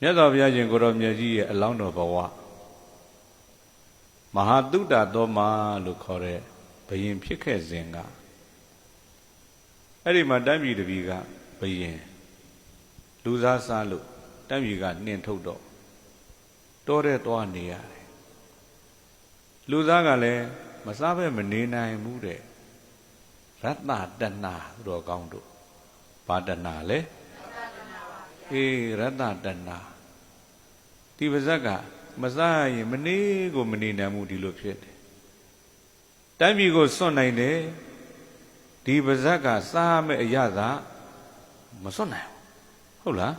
မြတ်စွာဘုရားရှင်ကိုရောမြတ်ကြီးရဲ့အလောင်းတော်ဘဝမဟာတုဒ္ဒသောမလို့ခေါ်တဲ့ဘယင်ဖြစ်ခဲ့စဉ်ကအဲ့ဒီမှာတိုင်းပြည်တစ်ပြည်ကဘယင်လူစားစားလို့တိုင်းပြည်ကနှင်ထုတ်တော့တောတဲ့သွားနေရတယ်လူသားကလည်းမစားဘဲမနေနိုင်ဘူးတဲ့ရတ္တတဏသူတော်ကောင်းတို့ဘာတဏလဲအေးရတ္တတဏ ဒီပါဇက်ကမစားရင်မနေကိုမနေနိုင်ဘူးဒီလိုဖြစ်တယ်တိုင်းပြည်ကိုစွန့်နိုင်တယ်ဒီပါဇက်ကစားမဲ့အရသာမစွန့်နိုင်ဘူးဟုတ်လား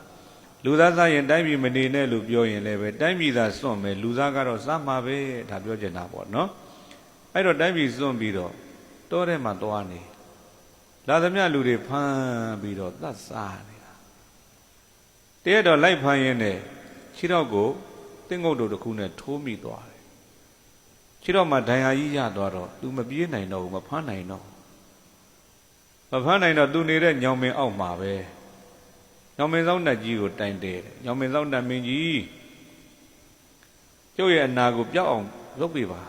လူသားစားရင်တိုင်းပြည်မနေနဲ့လို့ပြောရင်လည်းပဲတိုင်းပြည်သာစွန့်မယ်လူသားကတော့စားမှာပဲဒါပြောချင်တာပေါ့နော်အဲ့တော့တိုင်းပြည်စွန့်ပြီးတော့တောထဲမှာသွားနေလာသမျှလူတွေဖမ်းပြီးတော့သတ်စားနေတာတရက်တော့လိုက်ဖမ်းရင်းနဲ့ ခြေတော့ကိုတင်းငုတ်တို့တစ်ခုနဲ့ထိုးမိသွားတယ်ခြေတော့မှဒဏ်ရာကြီးရသွားတော့ तू မပြေးနိုင်တော့ဘူးမဖမ်းနိုင်တော့မဖမ်းနိုင်တော့ तू နေတဲ့ညောင်မင်အောက်မှာပဲညောင်မင်ဆောင်တက်ကြီးကိုတိုင်တယ်ညောင်မင်ဆောင်တက်မင်းကြီးကျုပ်ရဲ့အနာကိုပြောက်အောင်လုပ်ပေးပါ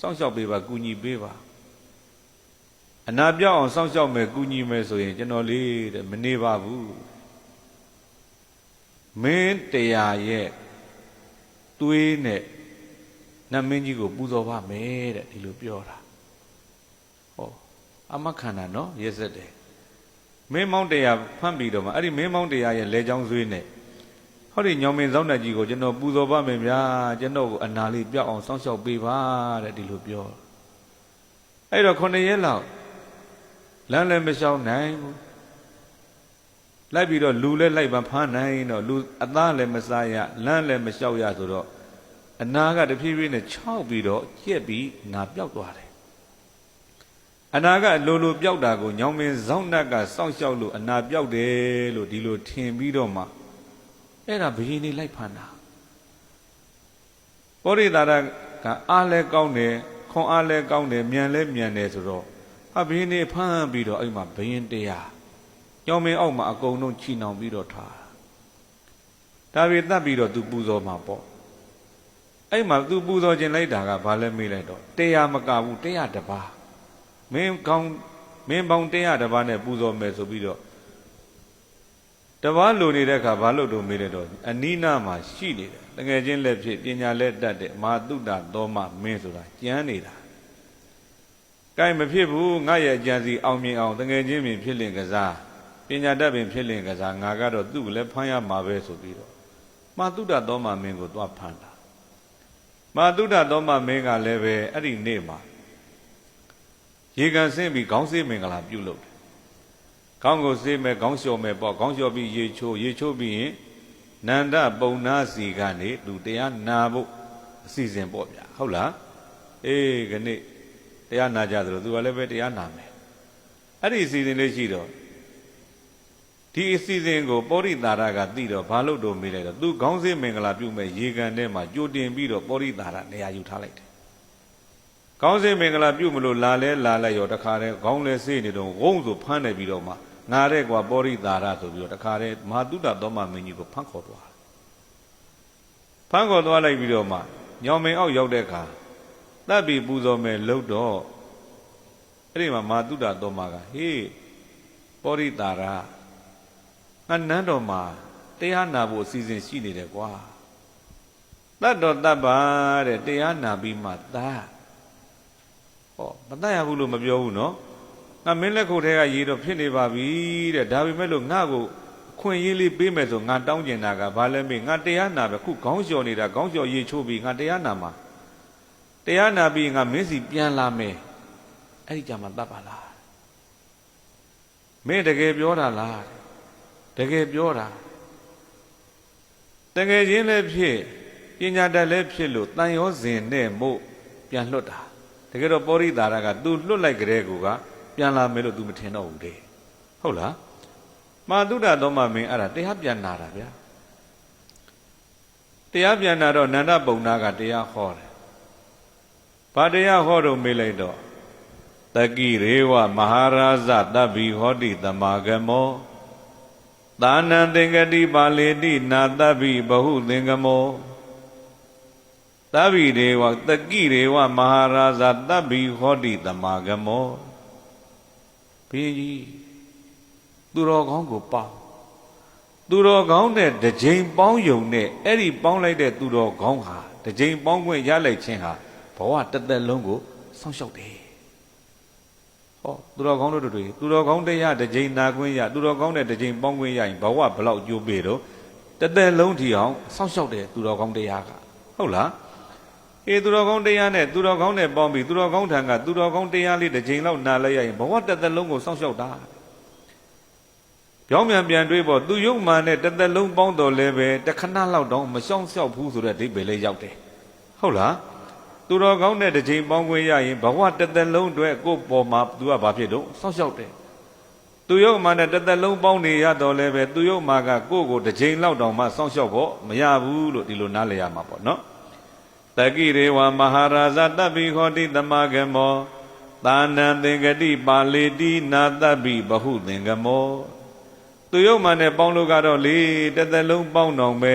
စောင့်ရှောက်ပေးပါကူညီပေးပါအနာပြောက်အောင်စောင့်ရှောက်မယ်ကူညီမယ်ဆိုရင်ကျွန်တော်လေးတဲ့မနေပါဘူး မင်းတရားရဲ့သွေးနဲ့နတ်မင်းကြီးကိုပူဇော်ပါမယ်တဲ့ဒီလိုပြောတာဟောအမခန္ဓာနော်ရက်စက်တယ်မင်းမောင်းတရားဖမ်းပြီးတော့မှအဲ့ဒီမင်းမောင်းတရားရဲ့လေချောင်းသွေးနဲ့ဟောဒီညောင်မင်းစောင်းတက်ကြီးကိုကျွန်တော်ပူဇော်ပါမယ်ဗျာကျွန်တော်ကိုအနာလေးပြောက်အောင်စောင့်ရှောက်ပေးပါတဲ့ဒီလိုပြောအဲ့တော့ခုနှစ်ရက်လောက်လမ်းလည်းမလျှောက်နိုင်ဘူး လိုက်ပြီးတော့လူလည်းလိုက်မဖမ်းနိုင်တော့လူအသားလည်းမစားရလမ်းလည်းမလျှောက်ရဆိုတော့အနာကတဖြည်းဖြည်းနဲ့ခြောက်ပြီးတော့ကြက်ပြီးနာပြောက်သွားတယ်အနာကလိုလိုပြောက်တာကိုညောင်မင်းဇောင်းနတ်ကစောင့်ရှောက်လို့အနာပြောက်တယ်လို့ဒီလိုထင်ပြီးတော့မှအဲ့ဒါဘယင်းနေလိုက်ဖမ်းတာပောရိတာရကအားလဲကောင်းတယ်ခွန်အားလဲကောင်းတယ်မြန်လဲမြန်တယ်ဆိုတော့ဟာဘယင်းနေဖမ်းပြီးတော့အဲ့မှာဘယင်းတရား ညောင်မင်းအောက်မှာအကုန်လုံးချီနှောင်ပြီးတော့ထားဒါပေတတ်ပြီးတော့သူပူဇော်မှာပေါ့အဲ့မှာသူပူဇော်ခြင်းလိုက်တာကဘာလဲမေးလိုက်တော့တရားမကဘူးတရားတပါးမင်းကောင်းမင်းပေါင်းတရားတပါးနဲ့ပူဇော်မယ်ဆိုပြီးတော့တပါးလိုနေတဲ့အခါဘာလို့တော့မေးလိုက်တော့အနိနာမှာရှိနေတယ်တကယ်ချင်းလက်ဖြစ်ပညာလက်တတ်တဲ့မာတုတ္တသောမမင်းဆိုတာကြမ်းနေတာကဲမဖြစ်ဘူးငါရဲ့ကြံစီအောင်မြင်အောင်တကယ်ချင်းမြင်ဖြစ်လင်ကစား ပညာတတ်ပင်ဖြစ်လင်ကစားငါကတော့သူ့ကိုလည်းဖမ်းရမှာပဲဆိုပြီးတော့မာတုတ္တသောမမင်းကိုသွားဖမ်းတာမာတုဒ္ဒသောမမင်းကလည်းပဲအဲ့ဒီနေ့မှာရေကန်ဆင်းပြီးခေါင်းဆေးမင်္ဂလာပြုလုပ်တယ်။ခေါင်းကိုဆေးမယ်ခေါင်းလျှော်မယ်ပေါ့ခေါင်းလျှော်ပြီးရေချိုးရေချိုးပြီးရင်နန္ဒပုံနာစီကနေလူတရားနာဖို့အစီအစဉ်ပေါ့ဗျာဟုတ်လား။အေးခဏတရားနာကြသလိုသူကလည်းပဲတရားနာမယ်။အဲ့ဒီအစီအစဉ်လေးရှိတော့ ဒီအစီအစဉ်ကိုပောရိတာရကသိတော့ဘာလို့တော့မေးလိုက်တော့သူခေါင်းစည်းမင်္ဂလာပြုမဲ့ရေကန်ထဲမှာကြိုတင်ပြီးတော့ပောရိတာရနေရာယူထားလိုက်တယ်။ခေါင်းစည်းမင်္ဂလာပြုမလို့လာလဲလာလိုက်ရောတခါတည်းခေါင်းလဲဆေးနေတော့ဝုံးဆိုဖမ်းနေပြီးတော့မှငါတဲ့ကွာပောရိတာရဆိုပြီးတော့တခါတည်းမဟာတုတ္တသောမမင်းကြီးကိုဖမ်းခေါ်သွားတယ်။ဖမ်းခေါ်သွားလိုက်ပြီးတော့မှညောင်မင်အောက်ရောက်တဲ့အခါတပ်ပြီးပူဇော်မယ်လို့တော့အဲ့ဒီမှာမဟာတုတ္တသောမကဟေးပောရိတာရ ငါနန်းတော်မှာတရားနာဖို့အစီအစဉ်ရှိနေတယ်ကွာတတ်တော်တတ်ပါတဲ့တရားနာပြီးမှသတ်ဟောမတတ်ရဘူးလို့မပြောဘူးနော်ငါမင်းလက်ခုပ်ထဲကရေတော့ဖြစ်နေပါပြီတဲ့ဒါပေမဲ့လို့ငါ့ကိုခွင့်ရင်းလေးပေးမယ်ဆိုငါတောင်းကျင်တာကဘာလဲမေးငါတရားနာပဲခုခေါင်းလျှော်နေတာခေါင်းလျှော်ရေချိုးပြီးငါတရားနာမှာတရားနာပြီးငါမင်းစီပြန်လာမယ်အဲ့ဒီကြမှာတတ်ပါလားမင်းတကယ်ပြောတာလား တကယ်ပြောတာတကယ်ချင်းလည်းဖြစ်ပညာတတ်လည်းဖြစ်လို့တန်ရောစဉ်နဲ့မို့ပြန်လွတ်တာတကယ်တော့ပောရိတာရက तू လွတ်လိုက်ကြတဲ့ကူကပြန်လာမယ်လို့ तू မထင်တော့ဘူးတဲ့ဟုတ်လားမာတုဒ္ဒသောမမင်းအဲ့ဒါတရားပြန်နာတာဗျာတရားပြန်နာတော့နန္ဒပုံနာကတရားဟောတယ်ဘာတရားဟောတော့မေးလိုက်တော့တကိရေဝမဟာရာဇတဗ္ဗိဟောတိတမဂမော သာနံသင်္ကတိပါလေတိနာတဗ္ဗိဘဟုသင်္ကမောသဗ္ဗိဒေဝတကိဒေဝမဟာရာဇသဗ္ဗိဟောတိတမဂမောဘုရင်ကြီးသူတော်ကောင်းကိုပေါင်းသူတော်ကောင်းတဲ့တစ်ကြိမ်ပေါင်းယုံနဲ့အဲ့ဒီပေါင်းလိုက်တဲ့သူတော်ကောင်းဟာတစ်ကြိမ်ပေါင်းခွင့်ရလိုက်ခြင်းဟာဘဝတစ်သက်လုံးကိုစောင့်ရှောက်တယ် ဟောသူတော်ကောင်းတို့တွေသူတော်ကောင်းတရားတစ်ကြိမ်နာခွင့်ရသူတော်ကောင်းတဲ့တစ်ကြိမ်ပေါင်းခွင့်ရရင်ဘဝဘလောက်ကြိုးပေတော့တစ်သက်လုံးထီအောင်စောင့်ရှောက်တယ်သူတော်ကောင်းတရားကဟုတ်လားအေးသူတော်ကောင်းတရားနဲ့သူတော်ကောင်းနဲ့ပေါင်းပြီးသူတော်ကောင်းထံကသူတော်ကောင်းတရားလေးတစ်ကြိမ်လောက်နာလိုက်ရရင်ဘဝတစ်သက်လုံးကိုစောင့်ရှောက်တာပြောင်းပြန်ပြန်တွေးဖို့သူယုံမှန်နဲ့တစ်သက်လုံးပေါင်းတော်လဲပဲတခဏလောက်တောင်မရှောင်ရှောက်ဘူးဆိုတဲ့အဓိပ္ပာယ်လေးရောက်တယ်ဟုတ်လား သူတော်ကောင်းတဲ့တစ်ချိန်ပေါင်းခွင့်ရရင်ဘဝတစ်သက်လုံးအတွက်ကိုယ့်ပေါ်မှာသူကဘာဖြစ်တော့စောင့်ရှောက်တယ်သူယုံမှန်နဲ့တစ်သက်လုံးပေါင်းနေရတော့လဲပဲသူယုံမှကကိုယ့်ကိုတစ်ချိန်လောက်တောင်မှစောင့်ရှောက်ဖို့မရဘူးလို့ဒီလိုနားလည်ရမှာပေါ့နော်တကိရေဝမဟာရာဇတပိခောတိတမဂမောသာနံသင်္ကတိပါလေတိနာတပိဘဟုသင်္ကမောသူယုံမှနဲ့ပေါင်းလို့ကတော့လေတစ်သက်လုံးပေါင်းတော့ပဲ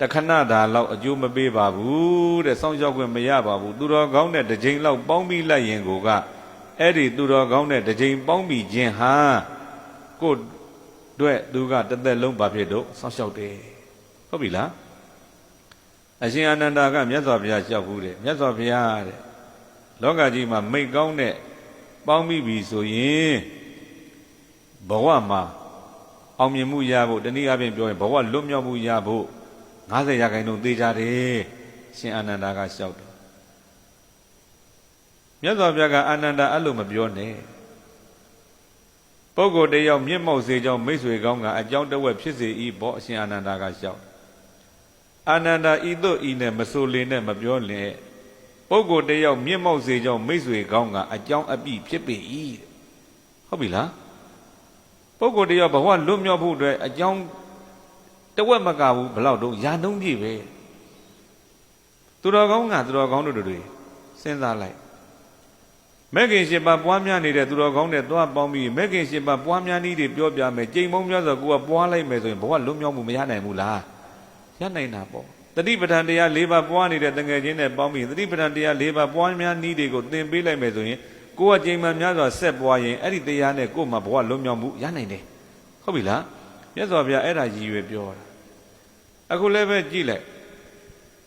တခဏတာလောက်အကျိုးမပေးပါဘူးတဲ့စောင့်ရှောက်ခွင့်မရပါဘူးသူတော်ကောင်းတဲ့တစ်ချိန်လောက်ပေါင်းပြီးလိုက်ရင်ကိုကအဲ့ဒီသူတော်ကောင်းတဲ့တစ်ချိန်ပေါင်းပြီးခြင်းဟာကိုယ့်အတွက်သူကတစ်သက်လုံးဘာဖြစ်တော့စောင့်ရှောက်တယ်ဟုတ်ပြီလားအရှင်အာနန္ဒာကမြတ်စွာဘုရားလျှောက်ဘူးတဲ့မြတ်စွာဘုရားတဲ့လောကကြီးမှာမိတ်ကောင်းတဲ့ပေါင်းပြီးပြီဆိုရင်ဘဝမှာအောင်မြင်မှုရဖို့တနည်းအားဖြင့်ပြောရင်ဘဝလွတ်မြောက်မှုရဖို့ 90ရာခိုင်နှုန်းသေချာတယ်ရှင်အာနန္ဒာကလျှောက်တယ်မြတ်စွာဘုရားကအာနန္ဒာအဲ့လိုမပြောနဲ့ပုဂ္ဂိုလ်တယောက်မျက်မှောက်စေကြောင်းမိတ်ဆွေကောင်းကအကြောင်းတဝက်ဖြစ်စေ၏ဘောအရှင်အာနန္ဒာကလျှောက်အာနန္ဒာဤသို့ဤနဲ့မဆိုလင်နဲ့မပြောလင်ပုဂ္ဂိုလ်တယောက်မျက်မှောက်စေကြောင်းမိတ်ဆွေကောင်းကအကြောင်းအပြည့်ဖြစ်ပေ၏ဟုတ်ပြီလားပုဂ္ဂိုလ်တယောက်ဘဝလွတ်မြောက်ဖို့အတွက်အကြောင်း တဝက်မကဘူးဘလောက်တော့ရာနှုံးပြည့်ပဲသူတော်ကောင်းကသူတော်ကောင်းတို့တွေစဉ်းစားလိုက်မဂ္ဂင်ရှင်ပါပွားများနေတဲ့သူတော်ကောင်းတဲ့သွားပေါင်းပြီးမဂ္ဂင်ရှင်ပါပွားများနည်းတွေပြောပြမယ်ကြိမ်မုံများဆိုကိုကပွားလိုက်မယ်ဆိုရင်ဘဝလွတ်မြောက်မှုမရနိုင်ဘူးလားရနိုင်တာပေါ့တတိပဋ္ဌာန်တရား၄ပါးပွားနေတဲ့တငယ်ချင်းနဲ့ပေါင်းပြီးတတိပဋ္ဌာန်တရား၄ပါးပွားများနည်းတွေကိုသင်ပေးလိုက်မယ်ဆိုရင်ကိုကကြိမ်မှန်များစွာဆက်ပွားရင်အဲ့ဒီတရားနဲ့ကို့မှာဘဝလွတ်မြောက်မှုရနိုင်တယ်ဟုတ်ပြီလား မြတ်စွာဘုရားအဲ့ဒါရည်ရွယ်ပြောတာအခုလည်းပဲကြည့်လိုက်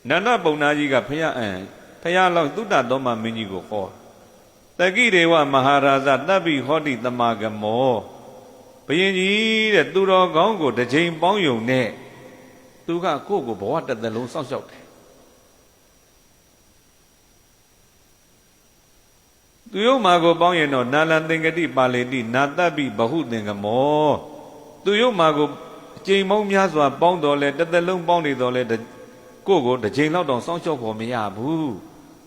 နန္ဒပုံနာကြီးကဖះအံဖះလောက်သုတ္တသောမမင်းကြီးကိုဟောတကိဒေဝမဟာရာဇတပ်ပိဟောတိတမဂမောဘယင်ကြီးတဲ့သူတော်ကောင်းကိုတစ်ချိန်ပေါင်းယုံနဲ့သူကကိုယ့်ကိုဘဝတစ်သက်လုံးစောင့်ရှောက်တယ်သူယုံမာကိုပေါင်းရင်တော့နာလံသင်္ကတိပါလေတိနာတပိဘဟုသင်္ကမော သူယုံမာကိုအချိန်ပေါင်းများစွာပေါင်းတော်လဲတစ်သက်လုံးပေါင်းနေတော်လဲကိုယ့်ကိုတစ်ချိန်လောက်တောင်စောင့်ရှောက်ဖို့မရဘူး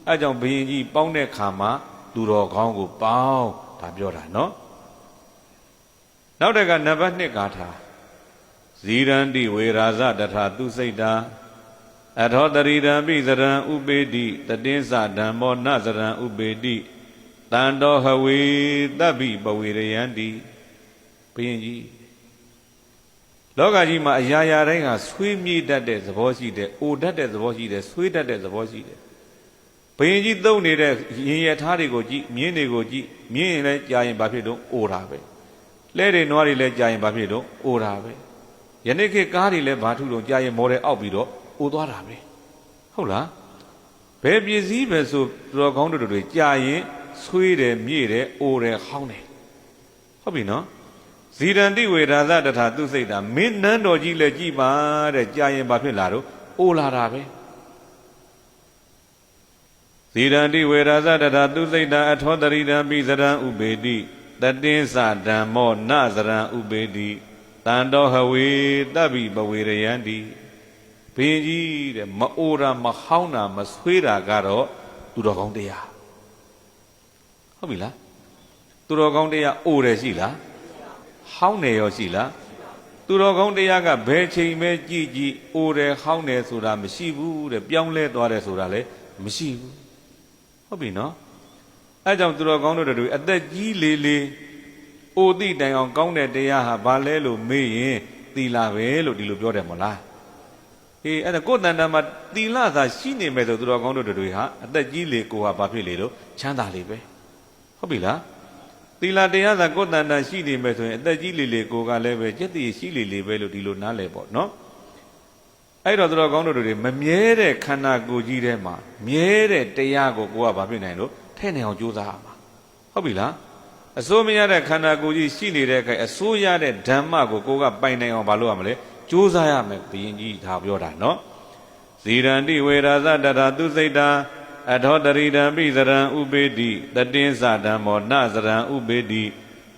အဲကြောင့်ဘယင်ကြီးပေါင်းတဲ့ခါမှာသူတော်ကောင်းကိုပေါင်းဒါပြောတာနော်နောက်တကနံပါတ်1ဂါထာဇီရန္တိဝေရာဇတထာသူစိတ်တာအထောတရိရံပိစရံဥပေတိတတင်းစဓမ္မောနစရံဥပေတိတန်တော်ဟဝေတပ်ပိပဝေရယန္တိဘုရင်ကြီး လောကကြီးမှာအရာရာတိုင်းကဆွေးမြေ့တတ်တဲ့သဘောရှိတယ်။အိုတတ်တဲ့သဘောရှိတယ်။ဆွေးတတ်တဲ့သဘောရှိတယ်။ဘုရင်ကြီးသုံးနေတဲ့ရင်ရထားတွေကိုကြည့်မြင်းတွေကိုကြည့်မြင်းရင်လည်းကြာရင်ဘာဖြစ်တော့အိုတာပဲ။လဲတွေနွားတွေလည်းကြာရင်ဘာဖြစ်တော့အိုတာပဲ။ယနေ့ခေတ်ကားတွေလည်းဘာထုတော့ကြာရင်မော်ဒယ်အောက်ပြီးတော့အိုသွားတာပဲ။ဟုတ်လား။ဘယ်ပစ္စည်းပဲဆိုတော်ကောင်းတို့တွေကြာရင်ဆွေးတယ်မြေ့တယ်အိုတယ်ဟောင်းတယ်ဟုတ်ပြီနော် ဇီရန္တိဝေရာဇတထာသူစိတ်တာမင်းနန်းတော်ကြီးလည်းကြည်ပါတဲ့ကြာရင်ဘာဖြစ်လာတော့အိုလာတာပဲဇီရန္တိဝေရာဇတထာသူစိတ်တာအထောတရိတံပိစရံဥပေတိတတင်းစဓမ္မောနစရံဥပေတိတန်တော်ဟဝေတပ်ပိပဝေရယန္တိဘင်းကြီးတဲ့မအိုတာမဟောင်းတာမဆွေးတာကတော့သူတော်ကောင်းတရားဟုတ်ပြီလားသူတော်ကောင်းတရားအိုတယ်ရှိလား ဟောင်းတယ်ရောရှိလားသူတော်ကောင်းတရားကဘယ်ချိန်ပဲကြည်ကြည်အိုတယ်ဟောင်းတယ်ဆိုတာမရှိဘူးတဲ့ပြောင်းလဲသွားတယ်ဆိုတာလည်းမရှိဘူးဟုတ်ပြီနော်အဲကြောင့်သူတော်ကောင်းတို့တို့အသက်ကြီးလေးလေးအိအိုတိတိုင်အောင်ကောင်းတဲ့တရားဟာဘာလဲလို့မေးရင်သီလပဲလို့ဒီလိုပြောတယ်မို့လားအေးအဲ့ဒါကိုယ်တန်တမှာသီလသာရှိနေမယ်ဆိုသူတော်ကောင်းတို့တွေဟာအသက်ကြီးလေကိုဟာဘာဖြစ်လေလို့ချမ်းသာလေပဲဟုတ်ပြီလား သီလတရားသာကိုယ်တန်တရှိနေမယ်ဆိုရင်အသက်ကြီးလေလေကိုကလည်းပဲจิตတိရှိလေလေပဲလို့ဒီလိုနားလည်ပေါ့နော်အဲ့တော့သူတော်ကောင်းတို့တွေမမြဲတဲ့ခန္ဓာကိုယ်ကြီးထဲမှာမြဲတဲ့တရားကိုကိုကဘာဖြစ်နိုင်လို့ထဲ့နိုင်အောင်ကြိုးစားရမှာဟုတ်ပြီလားအစိုးမရတဲ့ခန္ဓာကိုယ်ကြီးရှိနေတဲ့အခါအစိုးရတဲ့ဓမ္မကိုကိုကပိုင်နိုင်အောင်ဘာလုပ်ရမလဲကြိုးစားရမယ်ဘုရင်ကြီးဒါပြောတာနော်ဇီရန္တိဝေရာဇတရာသူစိတ်တာ အထောတရိဒံပိစရံဥပေတိတတင်းစဓမ္မောနစရံဥပေတိ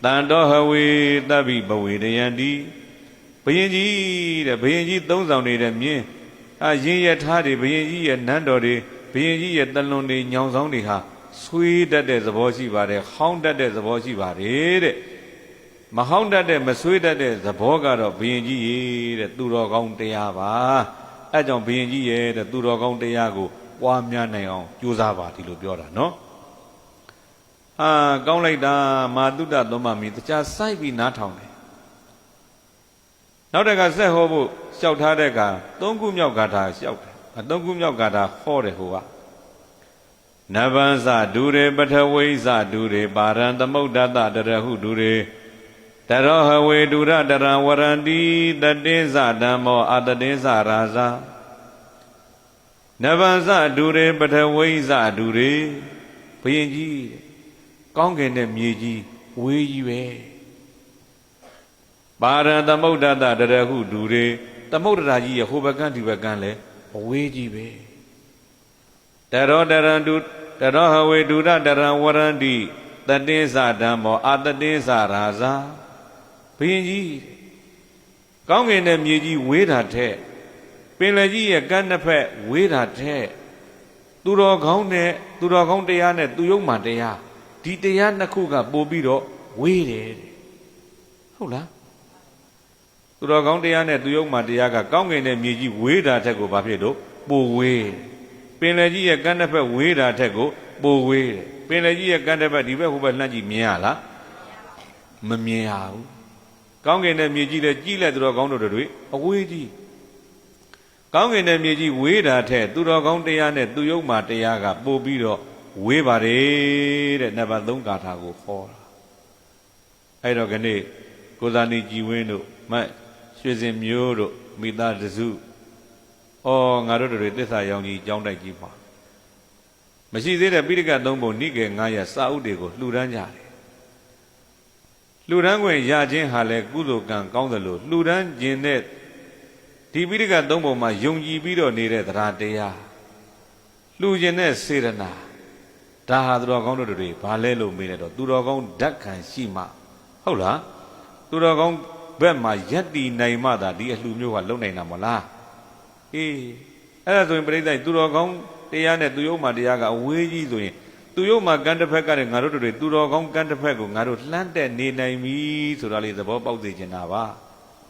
တန်တော်ဟဝေတဗ္ဗိပဝေရယန္တိဘုရင်ကြီးတဲ့ဘုရင်ကြီးသုံးဆောင်နေတဲ့မြင်းအရင်ရထားတွေဘုရင်ကြီးရဲ့နန်းတော်တွေဘုရင်ကြီးရဲ့တလွန်တွေညောင်ဆောင်တွေဟာဆွေးတတ်တဲ့သဘောရှိပါတယ်ဟောင်းတတ်တဲ့သဘောရှိပါတယ်တဲ့မဟောင်းတတ်တဲ့မဆွေးတတ်တဲ့သဘောကတော့ဘုရင်ကြီးရေတဲ့သူတော်ကောင်းတရားပါအဲကြောင့်ဘုရင်ကြီးရဲ့တဲ့သူတော်ကောင်းတရားကို ပွားများနိုင်အောင်ကြိုးစားပါဒီလိုပြောတာနော်အာကောင်းလိုက်တာမာတုဒ္ဒသုံးပါမီတခြားစိုက်ပြီးနားထောင်တယ်နောက်တက်ကဆက်ဟောဖို့လျှောက်ထားတဲ့ကသုံးခုမြောက်ဂါထာလျှောက်တယ်အသုံးခုမြောက်ဂါထာဟောတယ်ဟိုကနဗံစဒုရေပထဝိစဒုရေပါရံသမုဒ္ဒတတရဟုဒုရေတရောဟဝေဒုရတရံဝရန္တိတတင်းစဓမ္မောအတတင်းစရာဇာ နဗံစဒုရေပထဝိစဒုရေဘုရင်ကြီးတဲ့ကောင်းကင်တဲ့မြေကြီးဝေးကြီးပဲပါရံသမုဒ္ဒတတရဟုဒုရေသမုဒ္ဒရာကြီးရဲ့ဟိုဘကန်းဒီဘကန်းလဲအဝေးကြီးပဲတရောတရံဒုတရောဟဝေဒုရတရံဝရန္တိတတင်းစဓမ္မောအတတင်းစရာဇာဘုရင်ကြီးတဲ့ကောင်းကင်တဲ့မြေကြီးဝေးတာထက်ပ င်လယ်ကြီးရဲ့ကမ်းနှစ်ဖက်ဝေးတာထက်သူတော်ကောင်းနဲ့သူတော်ကောင်းတရားနဲ့သူယုံမှန်တရားဒီတရားနှစ်ခုကပို့ပြီးတော့ဝေးတယ်တဲ့ဟုတ်လားသူတော်ကောင်းတရားနဲ့သူယုံမှန်တရားကကောင်းကင်တဲ့မြေကြီးဝေးတာထက်ကိုဘာဖြစ်လို့ပိုဝေးပင်လယ်ကြီးရဲ့ကမ်းတစ်ဖက်ဝေးတာထက်ကိုပိုဝေးတယ်ပင်လယ်ကြီးရဲ့ကမ်းတစ်ဖက်ဒီဘက်ဟိုဘက်လှမ်းကြည့်မြင်ရလားမမြင်ရဘူးကောင်းကင်တဲ့မြေကြီးလည်းကြီးလက်သူတော်ကောင်းတို့တွေအဝေးကြီး ကောင်းကင်တဲ့မြေကြီးဝေးတာထက်သူတော်ကောင်းတရားနဲ့သူယုံမှတရားကပို့ပြီးတော့ဝေးပါတယ်တဲ့နံပါတ်3ဂါထာကိုဟောတာအဲ့တော့ခဏကိုဇာနီကြည်ဝင်းတို့မတ်ရွှေစင်မျိုးတို့မိသားတစုဩငါတို့တွေသစ္စာရောင်ကြီးကြောင်းတိုက်ကြီးပါမရှိသေးတဲ့ပိဋကတ်သုံးပုံနိကေ900စာအုပ်တွေကိုလှူဒန်းကြတယ်လှူဒန်းခွင့်ရခြင်းဟာလည်းကုသိုလ်ကံကောင်းသလိုလှူဒန်းခြင်းနဲ့ ဒီပိဋကတ်သုံးပုံမှာယုံကြည်ပြီးတော့နေတဲ့တရားတရားလှူခြင်းနဲ့စေရနာဒါဟာသူတော်ကောင်းတို့တွေဘာလဲလို့မေးလိုက်တော့သူတော်ကောင်းဓာတ်ခံရှိမှဟုတ်လားသူတော်ကောင်းဘက်မှာယက်တီနိုင်မှသာဒီအလှမျိုးကလုံနိုင်တာမဟုတ်လားအေးအဲ့ဒါဆိုရင်ပြိဿသူတော်ကောင်းတရားနဲ့သူယုံမှတရားကအဝေးကြီးဆိုရင်သူယုံမှကန်းတစ်ဖက်ကလည်းငါတို့တွေသူတော်ကောင်းကန်းတစ်ဖက်ကိုငါတို့လှမ်းတက်နေနိုင်ပြီဆိုတာလေးသဘောပေါက်စေချင်တာပါ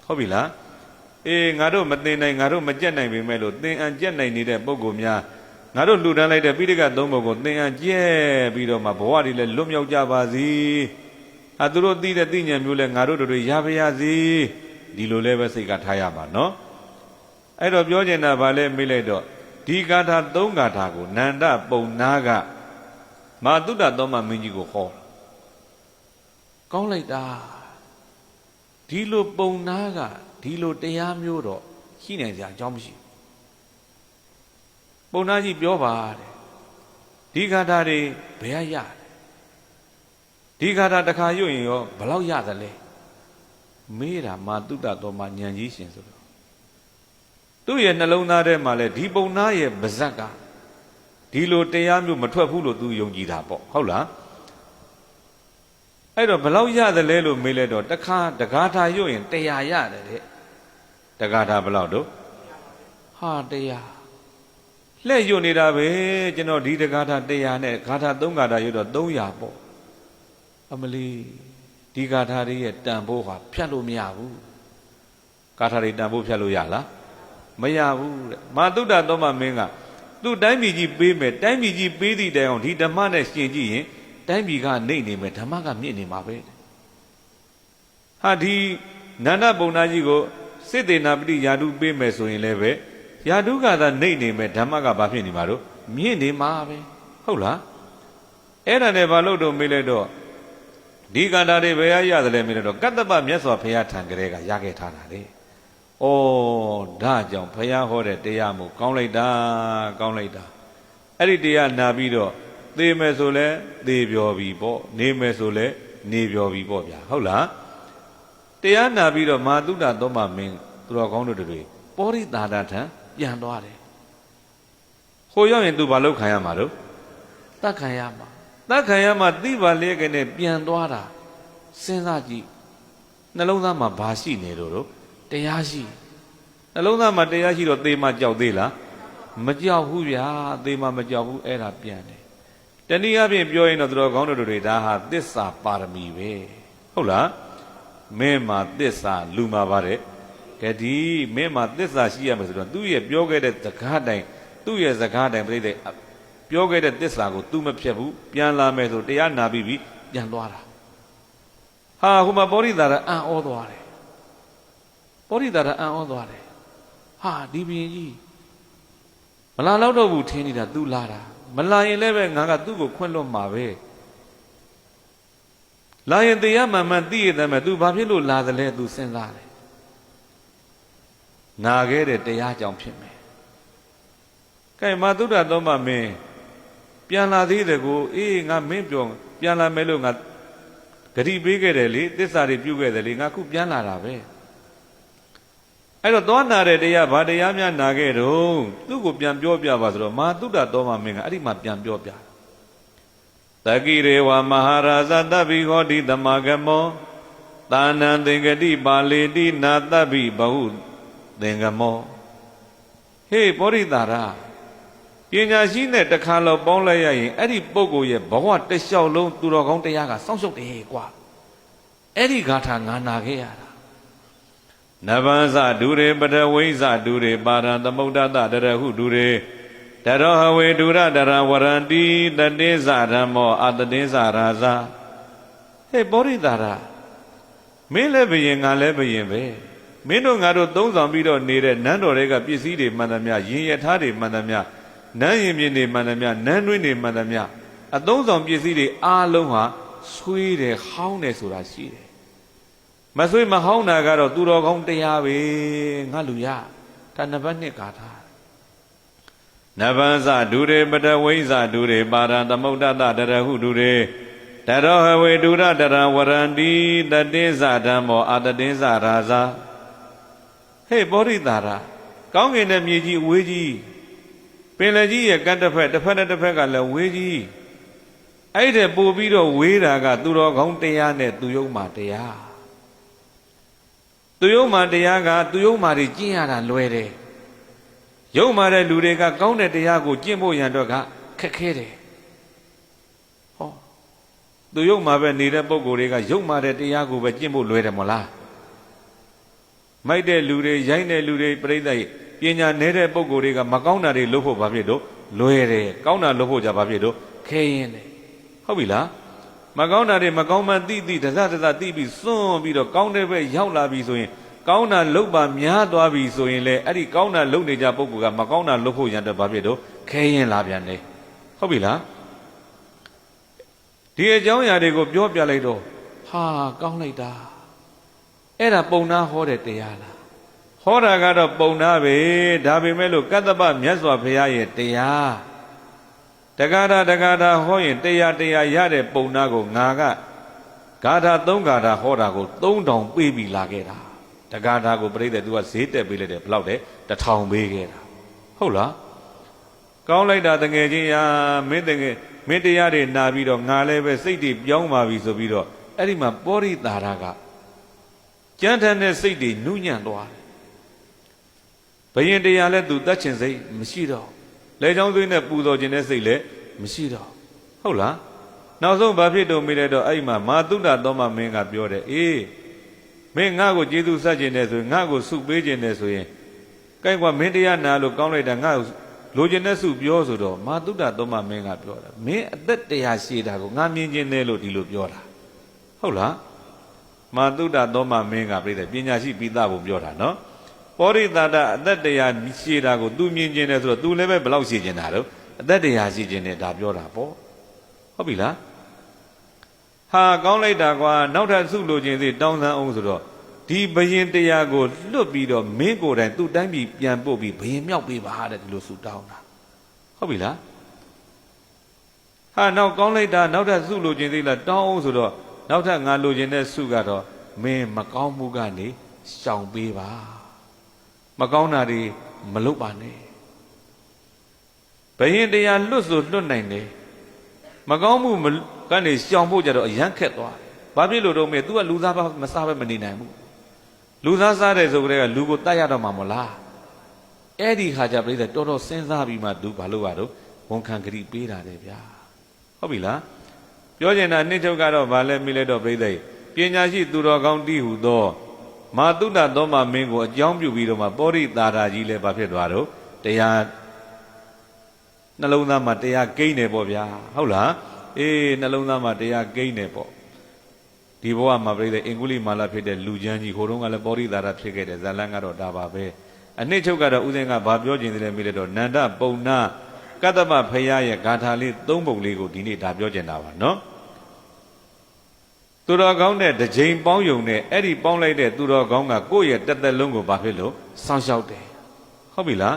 ဟုတ်ပြီလား အေးငါတို့မသိနိုင်ငါတို့မကြက်နိုင်ပေမဲ့လို့သင်အံကြက်နိုင်နေတဲ့ပုံကိုများငါတို့လှူဒန်းလိုက်တဲ့ပိဋကသုံးပုံကိုသင်အံကြက်ပြီးတော့မှဘဝတွေလည်းလွတ်မြောက်ကြပါစေအသူတို့သိတဲ့သိဉာဏ်မျိုးလဲငါတို့တို့ရပါရစေဒီလိုလဲပဲစိတ်ကထားရပါနော်အဲ့တော့ပြောချင်တာဗာလဲမေးလိုက်တော့ဒီဂါထာ၃ဂါထာကိုနန္ဒပုံနာကမာတုဒ္ဒသောမမင်းကြီးကိုဟောကောင်းလိုက်တာဒီလိုပုံနာက ဒီလိုတရားမျိုးတော့ရှိနိုင်စရာအကြောင်းမရှိပုံနာကြီးပြောပါတဲ့ဒီဂါထာတွေဘယ်ရရဒီဂါထာတစ်ခါရွတ်ရင်ရောဘယ်လောက်ရသလဲမေးတာမာတုဒ္ဒသောမဉာဏ်ကြီးရှင်ဆိုတော့သူ့ရဲ့နှလုံးသားထဲမှာလဲဒီပုံနာရဲ့ပါဇက်ကဒီလိုတရားမျိုးမထွက်ဘူးလို့သူယုံကြည်တာပေါ့ဟုတ်လားအဲ့တော့ဘလောက်ရတယ်လဲလို့မေးလဲတော့တခါတကားထာရွတ်ရင်တရားရတယ်တဲ့ တကားထာဘလောက်တော့ဟာတရားလှဲ့ရွတ်နေတာပဲကျွန်တော်ဒီတကားထာတရားနဲ့ဂါထာ၃ဂါထာရွတ်တော့300ပေါ့အမလီဒီဂါထာတွေရဲ့တန်ဖိုးဟာဖြတ်လို့မရဘူးဂါထာတွေတန်ဖိုးဖြတ်လို့ရလားမရဘူးတဲ့မာတုဒ္ဒသောမမင်းကသူ့တိုင်းပြည်ကြီးပေးမယ်တိုင်းပြည်ကြီးပေးသည့်တိုင်အောင်ဒီဓမ္မနဲ့ရှင်ကြည့်ရင်တိုင်းပြည်ကနေနေမယ်ဓမ္မကမြင့်နေမှာပဲဟာဒီနန္ဒပုံနာကြီးကို စိတ်တေနာပတိယာတုပေးမယ်ဆိုရင်လည်းပဲယာတုကသာနှိမ့်နေမယ်ဓမ္မကဘာဖြစ်နေမှာတော့မြင့်နေမှာပဲဟုတ်လားအဲ့ဒါနဲ့ဘာလို့တော့မေးလိုက်တော့ဒီကန္တာတွေဘယ်ရရတယ်လဲမေးလိုက်တော့ကတ္တပမြတ်စွာဘုရားထံကလေးကရခဲ့ထားတာလေဩဒါကြောင့်ဘုရားဟောတဲ့တရားမို့ကောင်းလိုက်တာကောင်းလိုက်တာအဲ့ဒီတရားနာပြီးတော့သေမယ်ဆိုလဲသေပြောပြီပေါ့နေမယ်ဆိုလဲနေပြောပြီပေါ့ဗျာဟုတ်လား တရားနာပြီးတော့မာတုဒ္ဒသောမမင်းသူတော်ကောင်းတို့တွေပောရိတာဒထံပြန်သွားတယ်။ဟိုရောက်ရင်သူဘာလုပ်ခံရမှာတော့တတ်ခံရမှာတတ်ခံရမှာသိပါလေကနဲ့ပြန်သွားတာစဉ်းစားကြည့်နှလုံးသားမှာဘာရှိနေတော့တော့တရားရှိနှလုံးသားမှာတရားရှိတော့သေမကြောက်သေးလားမကြောက်ဘူးဗျာသေမမကြောက်ဘူးအဲ့ဒါပြန်တယ်တနည်းအားဖြင့်ပြောရင်တော့သူတော်ကောင်းတို့တွေဒါဟာသစ္စာပါရမီပဲဟုတ်လား မင်းမှာသစ္စာလူမှာပါတယ်ကဲဒီမင်းမှာသစ္စာရှိရမယ်ဆိုတော့သူ့ရဲ့ပြောခဲ့တဲ့စကားတိုင်းသူ့ရဲ့စကားတိုင်းပြိဿပြောခဲ့တဲ့သစ္စာကို तू မဖြတ်ဘူးပြန်လာမယ်ဆိုတရားနာပြီးပြီပြန်သွားတာဟာဟိုမှာပောရိတာရအံ့ဩသွားတယ်ပောရိတာရအံ့ဩသွားတယ်ဟာဒီဘရင်ကြီးမလာတော့တော့ဘူးထင်းနေတာ तू လာတာမလာရင်လည်းပဲငါကသူ့ကိုခွင့်လွတ်မှာပဲ လာရင်တရားမှန်မှန်သိရတဲ့မဲ့ तू ဘာဖြစ်လို့လာသလဲ तू စဉ်းစားတယ်နာခဲ့တဲ့တရားကြောင့်ဖြစ်မယ်ကဲမာသုဒ္ဓသောမမင်းပြန်လာသေးတယ်ကိုအေးငါမင်းပြောပြန်လာမယ်လို့ငါဂတိပေးခဲ့တယ်လေသစ္စာတွေပြုခဲ့တယ်လေငါခုပြန်လာတာပဲအဲ့တော့သွားနာတဲ့တရားဘာတရားများနာခဲ့တော့သူ့ကိုပြန်ပြောပြပါဆိုတော့မာသုဒ္ဓသောမမင်းကအဲ့ဒီမှာပြန်ပြောပြတယ် တကိရေဝမဟာရာဇတဗ္ဗိဟောတိတမဂမောသာနံသင်္ကတိပါလေတိနာတဗ္ဗိဘဟုသင်္ကမောဟေးပောရိတာရပညာရှိနဲ့တခါလောက်ပေါင်းလိုက်ရရင်အဲ့ဒီပုဂ္ဂိုလ်ရဲ့ဘဝတစ်လျှောက်လုံးသူတော်ကောင်းတရားကစောင့်ရှုပ်တယ်ကွာအဲ့ဒီဂါထာငါနာခဲ့ရတာနဗံဇဒုရေပတဝိဇဒုရေပါရံသမုဒ္ဒတတရဟုဒုရေ တရောဟဝေဒုရတရဝရန္တိတတေဇဓမ္မောအတတေဇရာဇာဟေးပောရိတာရမင်းလည်းဘယင်ငါလည်းဘယင်ပဲမင်းတို့ငါတို့သုံးဆောင်ပြီးတော့နေတဲ့နန်းတော်တွေကပစ္စည်းတွေမှန်သမျှရင်ရထားတွေမှန်သမျှနန်းရင်မြင်တွေမှန်သမျှနန်းတွင်းတွေမှန်သမျှအသုံးဆောင်ပစ္စည်းတွေအားလုံးဟာဆွေးတယ်ဟောင်းတယ်ဆိုတာရှိတယ်မဆွေးမဟောင်းတာကတော့သူတော်ကောင်းတရားပဲငါလူရဒါနံပါတ်1ကာထား နဗံဇဒုရေပတဝိဇဒုရေပါရံသမုဒ္ဒတတရဟုဒုရေတရောဟဝေဒုရတရံဝရန္တိတတေဇဓမ္မောအတတေဇရာဇာဟေးပောရိတာရာကောင်းကင်တဲ့မြေကြီးအဝေးကြီးပင်လယ်ကြီးရဲ့ကတ်တစ်ဖက်တစ်ဖက်နဲ့တစ်ဖက်ကလည်းဝေးကြီးအဲ့တဲ့ပို့ပြီးတော့ဝေးတာက သူတော်ကောင်းတရားနဲ့သူယုံမာတရားသူယုံမာတရားကသူယုံမာတွေကျင့်ရတာလွယ်တယ် ရုပ်မာတဲ့လူတွေကကောင်းတဲ့တရားကိုကျင့်ဖို့ရန်တော့ကခက်ခဲတယ်ဟောသူရုပ်မာပဲနေတဲ့ပုံကိုယ်တွေကရုပ်မာတဲ့တရားကိုပဲကျင့်ဖို့လွယ်တယ်မလားမိုက်တဲ့လူတွေရိုင်းတဲ့လူတွေပြိဿရဲ့ပညာနေတဲ့ပုံကိုယ်တွေကမကောင်းတာတွေလုပ်ဖို့ဘာဖြစ်တော့လွယ်တယ်ကောင်းတာလုပ်ဖို့じゃဘာဖြစ်တော့ခဲရင်တယ်ဟုတ်ပြီလားမကောင်းတာတွေမကောင်းမှန်သိသိတစတစသိပြီးစွန့်ပြီးတော့ကောင်းတဲ့ဘက်ရောက်လာပြီဆိုရင် ကောင်းတာလုပ်ပါများသွားပြီဆိုရင်လေအဲ့ဒီကောင်းတာလုပ်နေကြပုဂ္ဂိုလ်ကမကောင်းတာလုပ်ဖို့ရတဲ့ဘာဖြစ်တော့ခဲရင်လာပြန်တယ်ဟုတ်ပြီလားဒီအကြောင်းအရာတွေကိုပြောပြလိုက်တော့ဟာကောင်းလိုက်တာအဲ့ဒါပုံနာဟောတဲ့တရားလားဟောတာကတော့ပုံနာပဲဒါပေမဲ့လို့ကတ္တပမြတ်စွာဘုရားရဲ့တရားတက္ကရာတက္ကရာဟောရင်တရားတရားရတဲ့ပုံနာကိုငါကဂါထာ၃ဂါထာဟောတာကို3000ပေးပြီးလာခဲ့တာ တက္ကထာကိုပြိဿသူကဈေးတက်ပေးလိုက်တယ်ဘယ်လောက်လဲတထောင်ပေးခဲ့တာဟုတ်လားကောင်းလိုက်တာတငယ်ချင်းရာမင်းတငယ်မင်းတရားတွေနာပြီးတော့ငါလည်းပဲစိတ်တွေပြောင်းပါပြီဆိုပြီးတော့အဲ့ဒီမှာပောရိတာရကကြမ်းထန်တဲ့စိတ်တွေနုညံ့သွားတယ်ဘယင်တရားလည်းသူတတ်ချင်စိတ်မရှိတော့လဲချောင်းသွေးနဲ့ပူဇော်ခြင်းတဲ့စိတ်လည်းမရှိတော့ဟုတ်လားနောက်ဆုံးဘာဖြစ်တော့မိလဲတော့အဲ့ဒီမှာမာတုဒ္ဒသောမမင်းကပြောတယ်အေး မင်းငါ့ကိုကျေးဇူးဆက်ခြင်းနဲ့ဆိုရင်ငါ့ကိုဆုပေးခြင်းနဲ့ဆိုရင်ကိုင်ကွာမင်းတရားနာလို့ကောင်းလိုက်တာငါ့ကိုလိုချင်တဲ့ဆုပြောဆိုတော့မာတုဒ္ဒသုံးမမင်းကပြောတာမင်းအသက်တရားရှိတာကိုငါမြင်ခြင်းနဲ့လို့ဒီလိုပြောတာဟုတ်လားမာတုဒ္ဒသောမမင်းကပြိတ္တပညာရှိပိသဖို့ပြောတာနော်ပောရိတာတအသက်တရားရှည်တာကို तू မြင်ကျင်တယ်ဆိုတော့ तू လည်းပဲဘယ်လောက်ရှည်ကျင်တာတော့အသက်တရားရှည်ကျင်တယ်ဒါပြောတာပေါ့ဟုတ်ပြီလား ဟာကောင်းလိုက်တာကွာနောက်ထပ်စုလိုခြင်းစီတောင်းစမ်းအောင်ဆိုတော့ဒီဘယင်တရားကိုလွတ်ပြီးတော့မင်းကိုယ်တိုင်သူ့တိုင်းပြည်ပြန်ပို့ပြီးဘယင်မြောက်ပေးပါတဲ့ဒီလိုဆူတောင်းတာဟုတ်ပြီလားဟာနောက်ကောင်းလိုက်တာနောက်ထပ်စုလိုခြင်းသေးလားတောင်းအောင်ဆိုတော့နောက်ထပ်ငါလိုခြင်းတဲ့စုကတော့မင်းမကောင်းမှုကနေရှောင်ပေးပါမကောင်းတာတွေမလုပ်ပါနဲ့ဘယင်တရားလွတ်ဆိုလွတ်နိုင်တယ်မကောင်းမှုမ ကနေရှောင်ဖို့ကြတော့အရန်ခက်သွားဘာဖြစ်လို့တော့မေ तू ကလူသားမစားပဲမနေနိုင်ဘူးလူသားစားတယ်ဆိုကြတဲ့ကလူကိုတတ်ရတော့မှာမလားအဲ့ဒီခါကျပြိတ္တတော်တော်စဉ်းစားပြီးမှ तू ဘာလို့ရတော့ဝန်ခံကြည့်ပေးတာတယ်ဗျာဟုတ်ပြီလားပြောကျင်တာနှစ်ချုပ်ကတော့ဗာလဲမိလဲတော့ပြိတ္တပညာရှိသူတော်ကောင်းတိဟုသောမာတုဒ္ဒသောမမင်းကိုအကြောင်းပြုပြီးတော့မှပောရိတာရာကြီးလည်းဘာဖြစ်သွားတော့တရားနှလုံးသားမှာတရားကိန်းတယ်ပေါ့ဗျာဟုတ်လား အေးနှလုံးသားမှာတရားကိန်းတယ်ပေါ့ဒီဘဝမှာပြိတ္တအင်္ဂုလိမာလာဖြစ်တဲ့လူချမ်းကြီးဟိုတုန်းကလည်းပောရိတာရာဖြစ်ခဲ့တယ်ဇာလန်းကတော့ဒါပါပဲအနှစ်ချုပ်ကတော့ဥစဉ်ကဘာပြောခြင်းလဲမိလဲတော့နန္ဒပုံနာကတ္တမဖရာရဲ့ဂါထာလေးသုံးပုံလေးကိုဒီနေ့ဒါပြောကျင်တာပါနော်သူတော်ကောင်းတဲ့တစ်ချိန်ပေါင်းယုံနဲ့အဲ့ဒီပေါင်းလိုက်တဲ့သူတော်ကောင်းကကိုယ့်ရဲ့တက်သက်လုံးကိုဘာဖြစ်လို့စောင့်ရှောက်တယ်ဟုတ်ပြီလား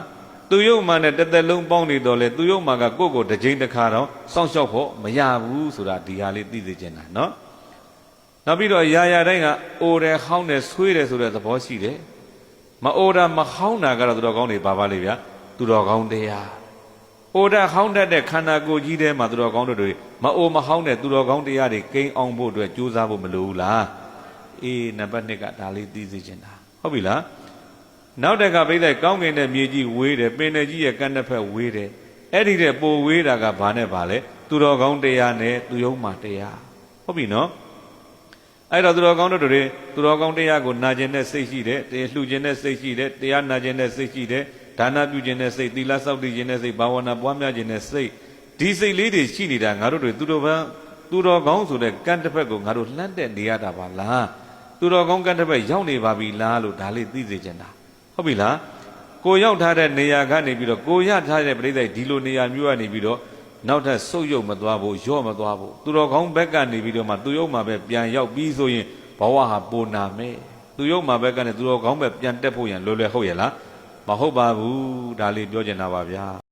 သူယုံမှနဲ့တက်သက်လုံးပေါင်းနေတော့လေသူယုံမှကကိုယ့်ကိုတစ်ချိန်တစ်ခါတော့စောင့်ရှောက်ဖို့မရဘူးဆိုတာဒီဟာလေးသိစေချင်တာနော်နောက်ပြီးတော့ရာရာတိုင်းကအိုတယ်ဟောင်းတယ်ဆွေးတယ်ဆိုတဲ့သဘောရှိတယ်မအိုတာမဟောင်းတာကတော့သူတော်ကောင်းတွေပါပါလေဗျာသူတော်ကောင်းတရားအိုတာဟောင်းတတ်တဲ့ခန္ဓာကိုယ်ကြီးထဲမှာသူတော်ကောင်းတွေမအိုမဟောင်းတဲ့သူတော်ကောင်းတရားတွေကိန်းအောင်ဖို့အတွက်ကြိုးစားဖို့မလိုဘူးလားအေးနံပါတ်1ကဒါလေးသိစေချင်တာဟုတ်ပြီလား နောက်တက်ကပြိဿကောင်းကင်တဲ့မြေကြီးဝေးတယ်ပင်နယ်ကြီးရဲ့ကန့်တစ်ဖက်ဝေးတယ်အဲ့ဒီတဲ့ပိုဝေးတာကဘာနဲ့ဘာလဲသူတော်ကောင်းတရားနဲ့သူယုံမှတရားဟုတ်ပြီနော်အဲ့တော့သူတော်ကောင်းတို့တွေသူတော်ကောင်းတရားကိုနာကျင်တဲ့စိတ်ရှိတယ်တရားလှူခြင်းတဲ့စိတ်ရှိတယ်တရားနာကျင်တဲ့စိတ်ရှိတယ်ဒါနပြုခြင်းတဲ့စိတ်သီလစောင့်တည်ခြင်းတဲ့စိတ်ဘာဝနာပွားများခြင်းတဲ့စိတ်ဒီစိတ်လေးတွေရှိနေတာငါတို့တွေသူတော်ဘာသူတော်ကောင်းဆိုတဲ့ကံတစ်ဖက်ကိုငါတို့လှမ်းတဲ့နေရတာပါလားသူတော်ကောင်းကံတစ်ဖက်ရောက်နေပါပြီလားလို့ဒါလေးသိစေချင်တာ ဟုတ်ပြီလားကိုရောက်ထားတဲ့နေရာကနေပြီးတော့ကိုရထားတဲ့ပြိဿဒီလိုနေရာမျိုးကနေပြီးတော့နောက်ထပ်ဆုတ်ယုတ်မသွားဘူးရော့မသွားဘူးသူတော်ကောင်းဘက်ကနေပြီးတော့မှသူယုတ်မှာပဲပြန်ရောက်ပြီးဆိုရင်ဘဝဟာပိုနာမယ်သူယုတ်မှာဘက်ကနေသူတော်ကောင်းဘက်ပြန်တက်ဖို့ရန်လွယ်လွယ်ဟုတ်ရဲ့လားမဟုတ်ပါဘူးဒါလေးပြောချင်တာပါဗျာ